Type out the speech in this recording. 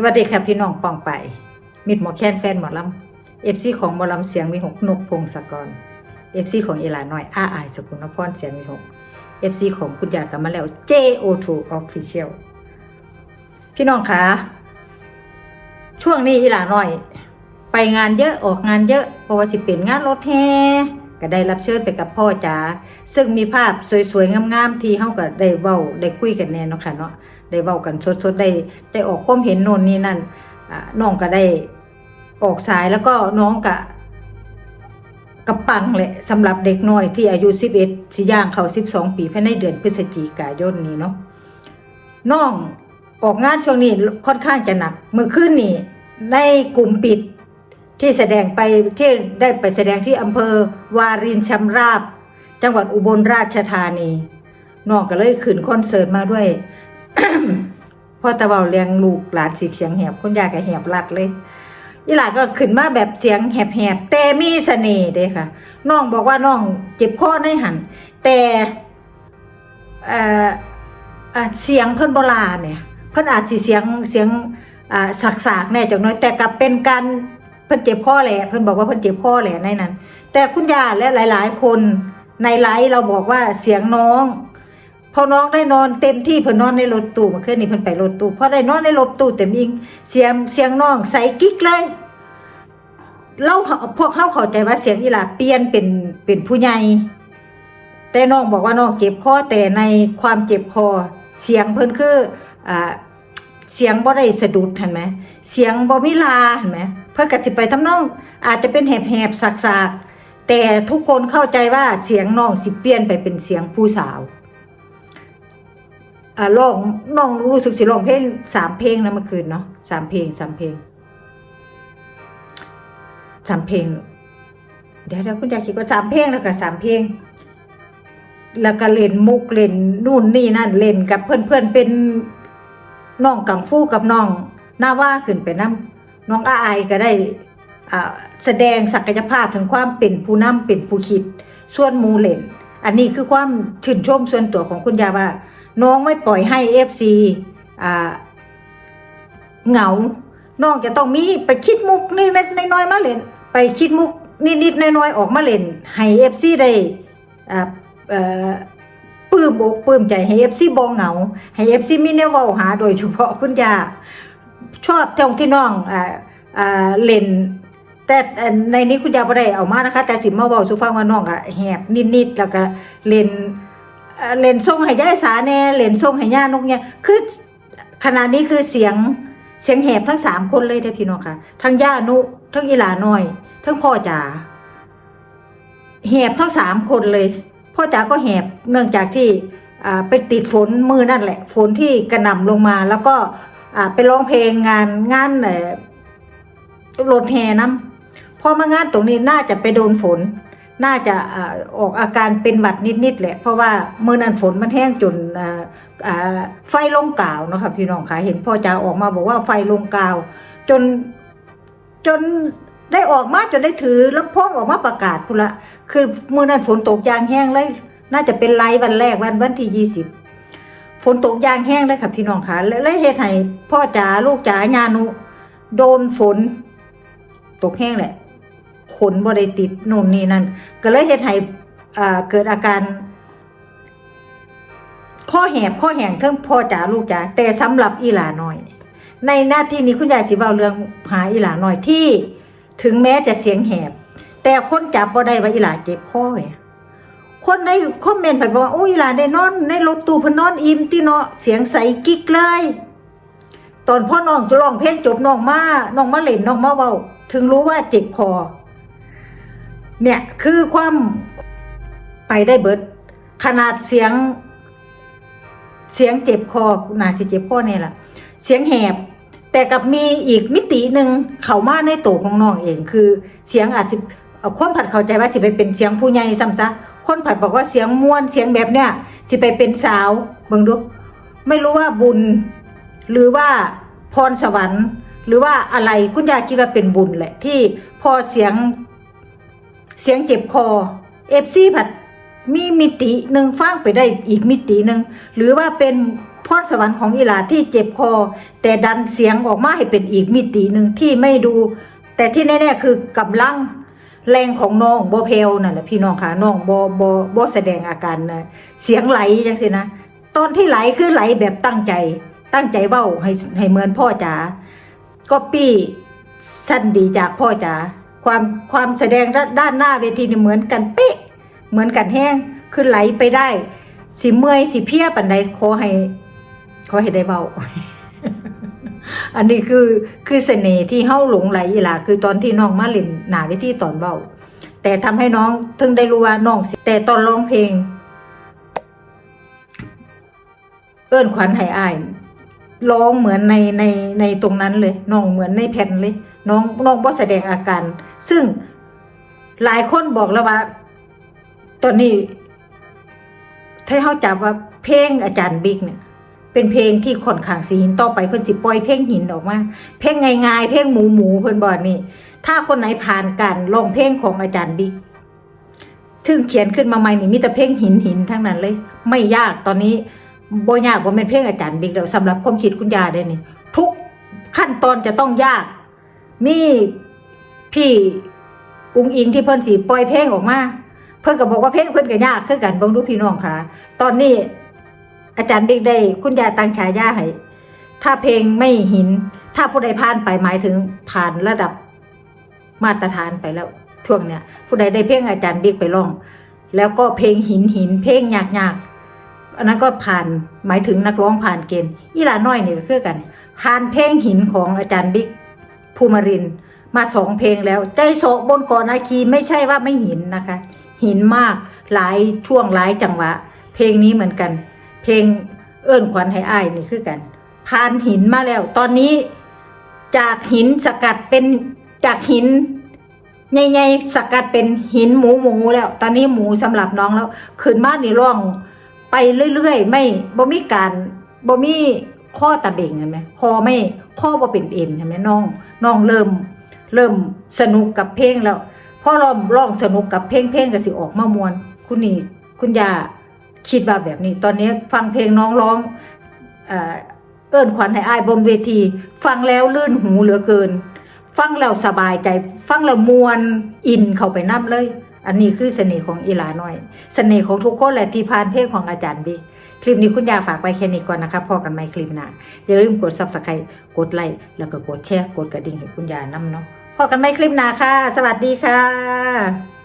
สวัสดีค่ะพี่น้องปองไป มิดหมอแค้นแฟนหมอลำเอฟซีของหมอลำเสียงมีหกนกพงศกรเอฟซีของเอลาน้อยอาอายสกุลนพรเสียงมีหกเอฟซีของคุณยากันมาแล้ว JO2 Official พี่น้องคะช่วงนี้อีหลาน้อย ไปงานเยอะออกงานเยอะเพราะว่าสิเป็นงานรถแห่ก็ได้รับเชิญไปกับพ่อจ๋าซึ่งมีภาพสวยๆงามๆที่เฮาก็ได้เว้าได้คุยกันแน่เนาะค่ะเนาะ ได้เว้ากันสดๆได้ได้ออกความเห็นโน่นนี่นั่นน้องก็ได้ออกสายแล้วก็น้องก็กระปังแหละสำหรับเด็กน้อยที่อายุ 11สิย่างเขา 12 ปีภายในเดือนพฤศจิกายนนี้เนาะน้องออกงานช่วงนี้ค่อนข้างจะหนักเมื่อคืนนี้ในกลุ่มปิดที่แสดงไปที่ได้ไปแสดงที่อำเภอวารินชำราบ จังหวัดอุบลราชธานีน้องก็เลยขึ้นคอนเสิร์ตมาด้วย พอตะเบาเลี้ยงลูกหลานสีเสียงแหบคุณยายก็แหบรัดเลยอีหลาก็ขึ้นมาแบบเสียงแหบๆแต่มีเสน่ห์เด้ค่ะ น้องบอกว่าน้องเจ็บคอในหัน แต่เอ่อเสียงเพิ่นโบราณเนี่ย เพิ่นอาจสิเสียงเสียงอ่าสักๆแน่จังน้อยแต่กลับเป็นการเพิ่นเจ็บคอแหละเพิ่นบอกว่าเพิ่นเจ็บคอแหละในนั้น แต่คุณยาและหลาย ๆ คนในไลฟ์เราบอกว่าเสียงน้อง พอน้องได้นอนเต็มที่เพิ่นนอนในรถตู้เมื่อคืนนี้เพิ่นไปรถตู้พอได้นอนในรถตู้เต็มอิงเสียงเสียงน้องใสกิ๊กเลยเราพวกเขาเข้าใจว่าเสียงอีหลาเปลี่ยนเป็นเป็นผู้ใหญ่แต่น้องบอกว่าน้องเจ็บคอแต่ในความเจ็บคอ เสียงเพิ่นคืออ่าเสียงบ่ได้สะดุดเห็นไหมเสียงบ่มีลาเห็นไหมเพิ่นก็สิไปทำนอง อาจจะเป็นแหบๆสักๆแต่ทุกคนเข้าใจว่าเสียงน้องสิเปลี่ยนไปเป็นเสียงผู้สาว อ่าร้องน้องรู้สึกสิร้องเพลงสามเพลงนะเมื่อคืนเนาะสามเพลงสามเพลงสามเพลง เดี๋ยวเดี๋ยวคุณยายคิดว่าสามเพลงแล้วก็สามเพลง แล้วก็เล่นมุกเล่นนู่นนี่นั่นเล่นกับเพื่อนเพื่อนเป็นน้องกังฟูกับน้องหน้าว่าขึ้นไปน้ำน้องอาอายก็ได้อ่าแสดงศักยภาพถึงความเป็นผู้นำเป็นผู้คิด ส่วนมูเล่น อันนี้คือความชื่นชมส่วนตัวของคุณยาว่า น้องไม่ปล่อยให้เอฟซีเหงา น้องจะต้องมีไปคิดมุกนิดๆน้อยมาเล่น ไปคิดมุกนิดๆน้อยๆออกมาเล่น ให้เอฟซีได้ปลื้มอกปลื้มใจให้เอฟซีบองเหงา ให้เอฟซีมีแนวเว้าหาโดยเฉพาะคุณยาชอบตรงที่น้องเล่นแต่ในนี้คุณยาบ่ได้เอามานะคะ แต่สิมาเว้าสู่ฟังว่าน้องอะแหบนิดๆแล้วก็เล่น เอ่อเล่นทรงให้ย่ายสาแน่เล่นทรงให้ย่านกเนี่ยคือขณะนี้คือเสียงเสียงแหบทั้งสามคนเลยเด้พี่น้องค่ะ ทั้งย่านุทั้งอีหลาน้อย ทั้งพ่อจ๋าแหบทั้งสามคนเลย พ่อจ๋าก็แหบเนื่องจากที่ไปติดฝนมือนั่นแหละ ฝนที่กระหน่ำลงมา แล้วก็ไปร้องเพลงงานงานเอ่อรถแห่น้ำพอมางานตรงนี้น่าจะไปโดนฝน น่าจะออกอาการเป็นหวัดนิดๆแหละ เพราะว่าเมื่อนั้นฝนมันแห้งจนไฟลงกาวเนาะค่ะพี่น้องคะเห็นพ่อจ๋าออกมาบอกว่าไฟลงกาว จนจนได้ออกมาจนได้ถือลำโพงออกมาประกาศพุละคือเมื่อนั้นฝนตกยางแห้งเลย น่าจะเป็นไลฟ์วันแรกวันวันที่ยี่สิบฝนตกยางแห้งเลยค่ะพี่น้องคะแล้วเฮ็ดให้พ่อจ๋าลูกจ๋าญานุโดนฝนตกแห้งแหละ ขนบ่ได้ติดโน่นนี่นั่นก็เลยเฮ็ดให้เกิดอาการข้อแหบข้อแหงเทั้งพ่อจ๋าลูกจ๋าแต่สำหรับอีหลาน้อย ในหน้าที่นี้คุณยายสิเว้าเรื่องหาอีหลาน้อยที่ถึงแม้จะเสียงแหบ แต่คนจับบ่ได้ว่าอีหลาเจ็บคอแหคนในคอมเมนต์เพิ่นบอกว่าโอ้ยอีหลาได้นอนในรถตู้เพิ่นนอนอิ่มติเนาะเสียงใสกิ๊กเลย ตอนพ่อน้องจะร้องเพลงจบน้องมาน้องมาเล่นน้องมาเว้าถึงรู้ว่าเจ็บคอ เนี่ยคือความไปได้เบิด ขนาดเสียง เสียงเจ็บคอน่าจะเจ็บคอเนี่ยแหละเสียงแหบ แต่กับมีอีกมิติหนึ่งเข้ามาในตัวของน้องเอง คือเสียงอาจจะคนผัดเข้าใจว่าสิไปเป็นเสียงผู้ใหญ่ซ้ำซะคนผัดบอกว่าเสียงม้วนเสียงแบบเนี้ยสิไปเป็นสาวเบิ่งดู ไม่รู้ว่าบุญ หรือว่าพรสวรรค์ หรือว่าอะไรคุณยายคิดว่าเป็นบุญแหละ ที่พอเสียง เสียงเจ็บคอเอฟซีผัดมีมิติหนึ่งฟังไปได้อีกมิติหนึ่งหรือว่าเป็นพรสวรรค์ของอีหลาที่เจ็บคอ แต่ดันเสียงออกมาให้เป็นอีกมิติหนึ่งที่ไม่ดู แต่ที่แน่ๆคือกำลังแรงของน้องโบเพลนั่นแหละพี่น้องค่ะน้องโบโบโบแสดงอาการนะเสียงไหลจังสินะตอนที่ไหลคือไหลแบบตั้งใจ ตั้งใจเบ้าให้ให้เหมือนพ่อจ๋าก็ปี้สั้นดีจากพ่อจ๋า ความความแสดงด้านหน้าเวทีนี่เหมือนกันเป๊ะเหมือนกันแห้งคือไหลไปได้ สิเมื่อยสิเพลียปันใดขอให้ขอให้ได้เบาอันนี้คือคือเสน่ห์ที่เฮาหลงไหลอีหล่ะคือตอนที่น้องมาเล่นหนาเวทีตอนเบาแต่ทำให้น้องถึงได้รู้ว่าน้องแต่ตอนร้องเพลง เอิ้นขวัญให้อาย ร้องเหมือนในในในตรงนั้นเลยน้องเหมือนในแผ่นเลย น้องน้องบ่แสดงอาการ ซึ่งหลายคนบอกแล้วว่า ตอนนี้ถ้าเข้าจับว่าเพลงอาจารย์บิ๊กเนี่ยเป็นเพลงที่ค่อนข้างสีหินต่อไปเพิ่นสิปล่อยเพลงหินออกมาเพลงง่ายๆเพลงหมูหมูเพิ่นบอกนี่ ถ้าคนไหนผ่านการร้องเพลงของอาจารย์บิ๊กถึงเขียนขึ้นมาใหม่นี่มีแต่เพลงหินหินทั้งนั้นเลย ไม่ยากตอนนี้ บ่ยากบ่เป็นเพลงอาจารย์บิ๊กแล้วสำหรับความคิดคุณยาได้นี่ทุกขั้นตอนจะต้องยาก มีพี่อุ้งอิงที่เพิ่นสิปล่อยเพลงออกมา เพิ่นก็บอกว่าเพลงเพิ่นก็ยากคือกันเบิ่งดูพี่น้องค่ะ ตอนนี้อาจารย์บิ๊กได้คุณยาตั้งฉายาให้ถ้าเพลงไม่หิน ถ้าผู้ใดผ่านไปหมายถึงผ่านระดับมาตรฐานไปแล้วช่วงเนี้ยผู้ใดได้เพลงอาจารย์บิ๊กไปร้อง แล้วก็เพลงหินหินเพลงยากยาก อันนั้นก็ผ่านหมายถึงนักร้องผ่านเกณฑ์อีหลาน้อยนี่ก็คือกัน ผ่านเพลงหินของอาจารย์บิ๊กภูมิรินมาสองเพลงแล้ว ใจโศกบนเกาะนาคีไม่ใช่ว่าไม่หินนะคะ หินมากหลายช่วงหลายจังหวะ เพลงนี้เหมือนกัน เพลงเอื้อนขวัญให้อ้ายนี่คือกันผ่านหินมาแล้ว ตอนนี้จากหินสกัดเป็นจากหินใหญ่ๆสกัดเป็นหินหมูหมูแล้ว ตอนนี้หมูสำหรับน้องแล้ว ขึ้นมานี่ร่อง ไปเรื่อยๆ ไม่บ่มีการบ่มีข้อตะเบ่งเห็นไหมคอไม่ข้อบ่เป็นเอ็นเห็นไหมน้องน้องเริ่ม เริ่มสนุกกับเพลงแล้วพอเราร้องสนุกกับเพลงเพลงก็สิออกมามวน คุณนี่คุณยาคิดว่าแบบนี้ ตอนนี้ฟังเพลงน้องร้องเอ่อเอิ้นขวัญให้อายบนเวที ฟังแล้วลื่นหูเหลือเกิน ฟังแล้วสบายใจ ฟังแล้วมวนอินเข้าไปน้ำเลย อันนี้คือเสน่ห์ของอีหลาน้อย เสน่ห์ของทุกคนแหละที่พานเพลงของอาจารย์บิ๊ก คลิปนี้คุณยาฝากไปแค่นี้ก่อนนะคะพอกันไหมคลิปหน้าอย่าลืมกด subscribe กดไลค์แล้วก็กดแชร์กดกระดิ่งให้คุณยานำเนาะพอกันไหมคลิปหน้าค่ะ สวัสดีค่ะ